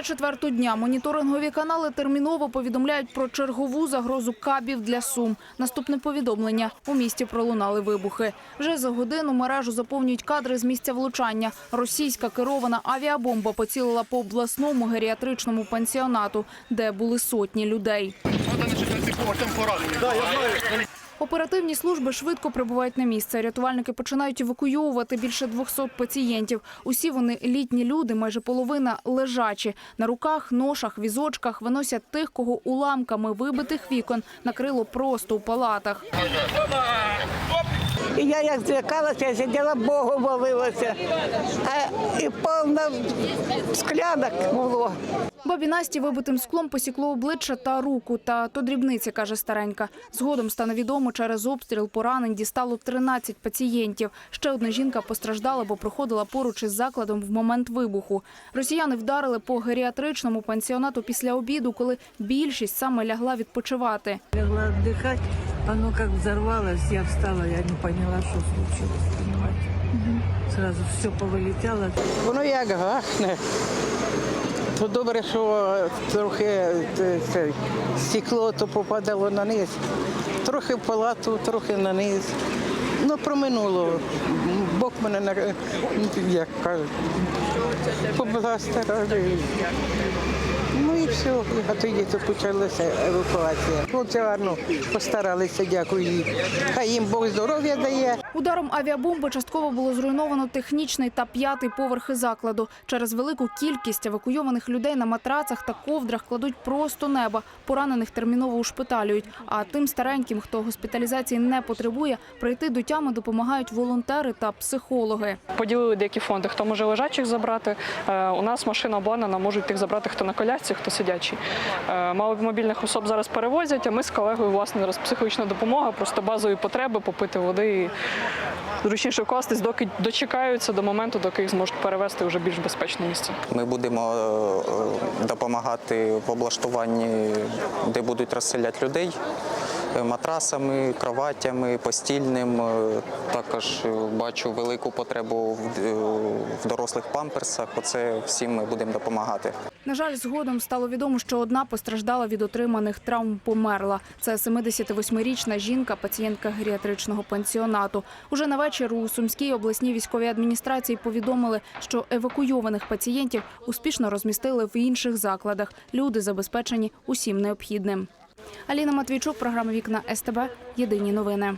На четверту дня моніторингові канали терміново повідомляють про чергову загрозу кабів для Сум. Наступне повідомлення. У місті пролунали вибухи. Вже за годину мережу заповнюють кадри з місця влучання. Російська керована авіабомба поцілила по обласному геріатричному пансіонату, де були сотні людей. Оперативні служби швидко прибувають на місце. Рятувальники починають евакуювати більше 200 пацієнтів. Усі вони літні люди, майже половина лежачі. На руках, ношах, візочках виносять тих, кого уламками вибитих вікон накрило просто у палатах. Я як злякалася, я сиділа, Богу молилася. А і повно склянок було. Бабі Насті вибитим склом посікло обличчя та руку. Та то дрібниці, каже старенька. Згодом стане відомо, через обстріл поранень дістало 13 пацієнтів. Ще одна жінка постраждала, бо проходила поруч із закладом в момент вибуху. Росіяни вдарили по геріатричному пансіонату після обіду, коли більшість саме лягла відпочивати. Легла отдыхать, оно как взорвалось, я встала, я не поняла, что случилось, понимаете. Сразу все повылетело. Воно як гахне. То добре, що трохи е, стекло то попадало на низ. Трохи в палату, трохи на низ. Ну, проминуло. Бог мене як кажуть, поблагословив. Ну і все, а тоді то почалася евакуація. Ну, це гарно постаралися, дякую їм. Хай їм Бог здоров'я дає. Ударом авіабомби частково було зруйновано технічний та п'ятий поверхи закладу. Через велику кількість евакуйованих людей на матрацах та ковдрах кладуть просто неба. Поранених терміново ушпиталюють. А тим стареньким, хто госпіталізації не потребує, прийти до тями допомагають волонтери та психологи. Поділили деякі фонди, хто може лежачих забрати. Е, У нас машина обладнана, можуть тих забрати хто на колясці, хто сидячий. Е, Маломобільних особ зараз перевозять, а ми з колегою, власне, зараз психологічна допомога, просто базові потреби, попити води і зручніше вкластись, доки дочекаються до моменту, доки їх зможуть перевезти вже більш безпечне місце. Ми будемо е, допомагати в облаштуванні, де будуть розселяти людей матрасами, кроватями, постільним. Е, Також е, бачу велику потребу е, в дорослих памперсах. Оце всім ми будемо допомагати. На жаль, згодом стало відомо, що одна постраждала від отриманих травм, померла. Це 78-річна жінка, пацієнтка геріатричного пансіонату. Уже на вечір у Сумській обласній військовій адміністрації повідомили, що евакуйованих пацієнтів успішно розмістили в інших закладах. Люди забезпечені усім необхідним. Аліна Матвійчук, програма Вікна СТБ. Єдині новини.